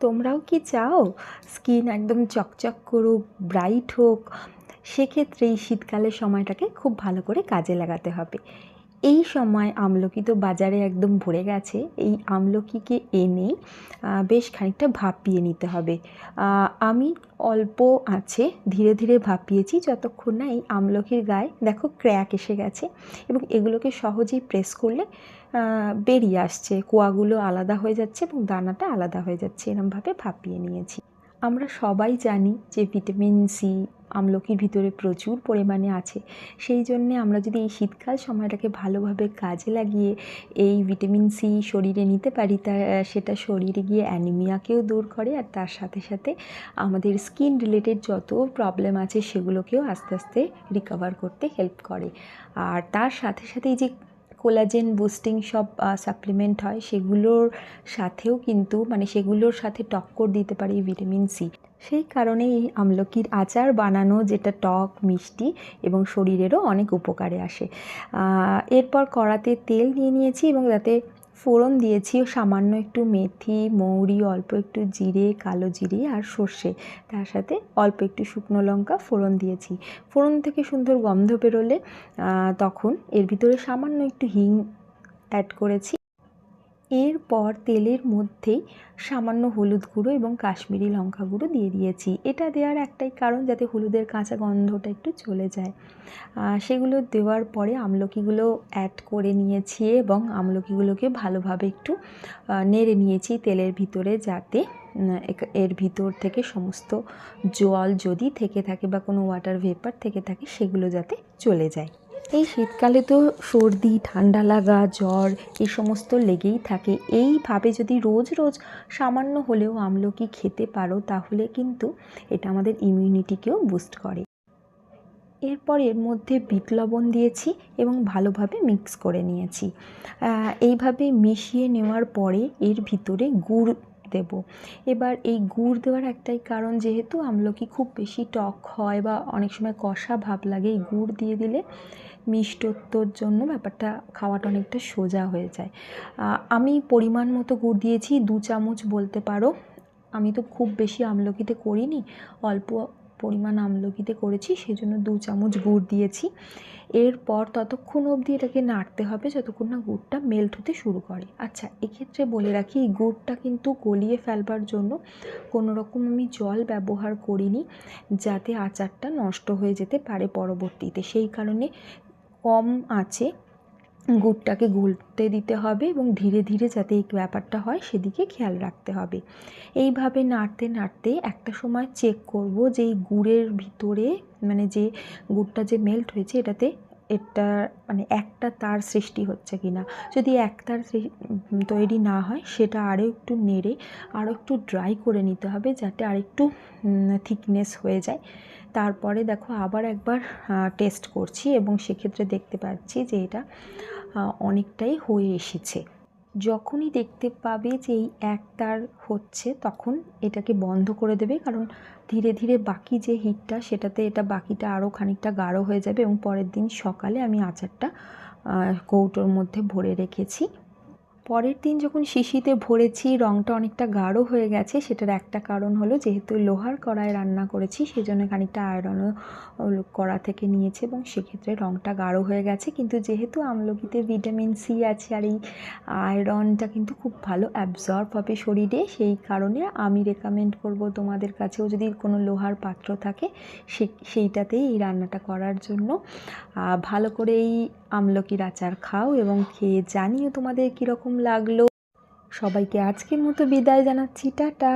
তোমরাও কি চাও? স্কিন একদম চকচক করুক, ব্রাইট হোক, সেক্ষেত্রে এই শীতকালের সময়টাকে খুব ভালো করে কাজে লাগাতে হবে। এই সময় আমলকি তো বাজারে একদম ভরে গেছে। এই আমলকিকে এনে বেশ খানিকটা ভাপিয়ে নিতে হবে। আমি অল্প আছে, ধীরে ধীরে ভাপিয়েছি, যতক্ষণ না এই আমলকির গায়ে, দেখো, ক্র্যাক এসে গেছে এবং এগুলোকে সহজেই প্রেস করলে বেরিয়ে আসছে। কোয়াগুলো আলাদা হয়ে যাচ্ছে এবং দানাটা আলাদা হয়ে যাচ্ছে। এরমভাবে ভাপিয়ে নিয়েছি। আমরা সবাই জানি যে ভিটামিন সি আমলকির ভিতরে প্রচুর পরিমাণে আছে। সেই জন্যে আমরা যদি এই শীতকাল সময়টাকে ভালোভাবে কাজে লাগিয়ে এই ভিটামিন সি শরীরে নিতে পারি, তা, সেটা শরীরে গিয়ে অ্যানিমিয়াকেও দূর করে আর তার সাথে সাথে আমাদের স্কিন রিলেটেড যত প্রবলেম আছে সেগুলোকেও আস্তে আস্তে রিকভার করতে হেল্প করে। আর তার সাথে সাথে এই যে কোলাজেন বুস্টিং সব সাপ্লিমেন্ট হয়, সেগুলোর সাথেও কিন্তু মানে সেগুলোর সাথে টক্কর দিতে পারে ভিটামিন সি সেই কারণে এই আমলকির আচার বানানো যেটা টক, মিষ্টি এবং শরীরেরও অনেক উপকারে আসে। এরপর কড়াতে তেল নিয়ে নিয়েছি এবং তাতে ফোড়ন দিয়েছি, সামান্য একটু মেথি, মৌরি, অল্প একটু জিরে, কালো জিরে আর সর্ষে। তার সাথে অল্প একটু শুকনো লঙ্কা ফোড়ন দিয়েছি। ফোড়ন থেকে সুন্দর গন্ধ বেরোলে তখন এর ভিতরে সামান্য একটু হিং অ্যাড করেছি। এরপর তেলের মধ্যেই সামান্য হলুদ গুঁড়ো এবং কাশ্মীরি লঙ্কা গুঁড়ো দিয়ে দিয়েছি। এটা দেওয়ার একটাই কারণ যাতে হলুদের কাঁচা গন্ধটা একটু চলে যায়। সেগুলো দেওয়ার পরে আমলকিগুলো অ্যাড করে নিয়েছি এবং আমলকিগুলোকে ভালোভাবে একটু নেড়ে নিয়েছি তেলের ভিতরে যাতে এর ভিতর থেকে সমস্ত জল যদি থেকে থাকে বা কোনো ওয়াটার ভেপার থেকে থাকে সেগুলো যাতে চলে যায়। এই শীতকালে তো সর্দি, ঠান্ডা লাগা, জ্বর এই সমস্ত লেগেই থাকে। এইভাবে যদি রোজ রোজ সামান্য হলেও আমলকি খেতে পারো, তাহলে কিন্তু এটা আমাদের ইমিউনিটিকেও বুস্ট করে। এরপর এর মধ্যে বিট লবণ দিয়েছি এবং ভালোভাবে মিক্স করে নিয়েছি। এইভাবে মিশিয়ে নেওয়ার পরে এর ভিতরে গুড় দেব। এবার এই গুড় দেওয়ার একটাই কারণ যেহেতু আমলকি খুব বেশি টক হয় বা অনেক সময় কষা ভাব লাগে, এই গুড় দিয়ে দিলে মিষ্টত্বর জন্য ব্যাপারটা খাওয়াটা অনেকটা সোজা হয়ে যায়। আমি পরিমাণ মতো গুড় দিয়েছি, দু চামচ বলতে পারো। আমি তো খুব বেশি আমলকিতে করিনি, অল্প পরিমাণ আমলকিতে করেছি, সেজন্য দু চামচ গুড় দিয়েছি। এরপর ততক্ষণ অবধি এটাকে নাড়তে হবে যতক্ষণ না গুড়টা মেল্ট হতে শুরু করে। আচ্ছা এক্ষেত্রে বলে রাখি, এই গুড়টা কিন্তু গলিয়ে ফেলবার জন্য কোনো রকম আমি জল ব্যবহার করিনি, যাতে আচারটা নষ্ট হয়ে যেতে পারে পরবর্তীতে। সেই কারণে কম আছে গুড়টাকে গুলতে দিতে হবে এবং ধীরে ধীরে যাতে এই ব্যাপারটা হয় সেদিকে খেয়াল রাখতে হবে। এইভাবে নাড়তে নাড়তে একটা সময় চেক করব যে এই গুড়ের ভিতরে মানে যে গুড়টা যে মেল্ট হয়েছে এটাতে এটা মানে একটা তার সৃষ্টি হচ্ছে কি না যদি এক তার তৈরি না হয় সেটা আরও একটু নেড়ে আরও একটু ড্রাই করে নিতে হবে যাতে আরেকটু থিকনেস হয়ে যায়। তারপরে দেখো আবার একবার টেস্ট করছি এবং সেক্ষেত্রে দেখতে পাচ্ছি যে এটা অনেকটাই হয়ে এসেছে। যখনই দেখতে পাবে যে এই এক তার হচ্ছে, তখন এটাকে বন্ধ করে দেবে, কারণ ধীরে ধীরে বাকি যে হিটটা, সেটাতে এটা বাকিটা আরও খানিকটা গাঢ় হয়ে যাবে এবং পরের দিন সকালে আমি আচারটা কৌটোর মধ্যে ভরে রেখেছি। পরের দিন যখন শিশিতে ভরেছি রঙটা অনেকটা গাঢ় হয়ে গেছে, সেটার একটা কারণ হলো যেহেতু লোহার কড়ায় রান্না করেছি, সেজন্য খানিকটা আয়রনও কড়া থেকে নিয়েছে এবং সেক্ষেত্রে রঙটা গাঢ় হয়ে গেছে। কিন্তু যেহেতু আমলকিতে ভিটামিন সি আছে আর এই আয়রনটা কিন্তু খুব ভালো অ্যাবজর্ব হবে শরীরে, সেই কারণে আমি রেকমেন্ড করব তোমাদের কাছেও যদি কোনো লোহার পাত্র থাকে, সে, সেইটাতেই এই রান্নাটা করার জন্য। ভালো করে এই আমলকির আচার খাও এবং খেয়ে জানিও তোমাদের কীরকম লাগল। সবাইকে আজকের মতো বিদায় জানাচ্ছি টাটা।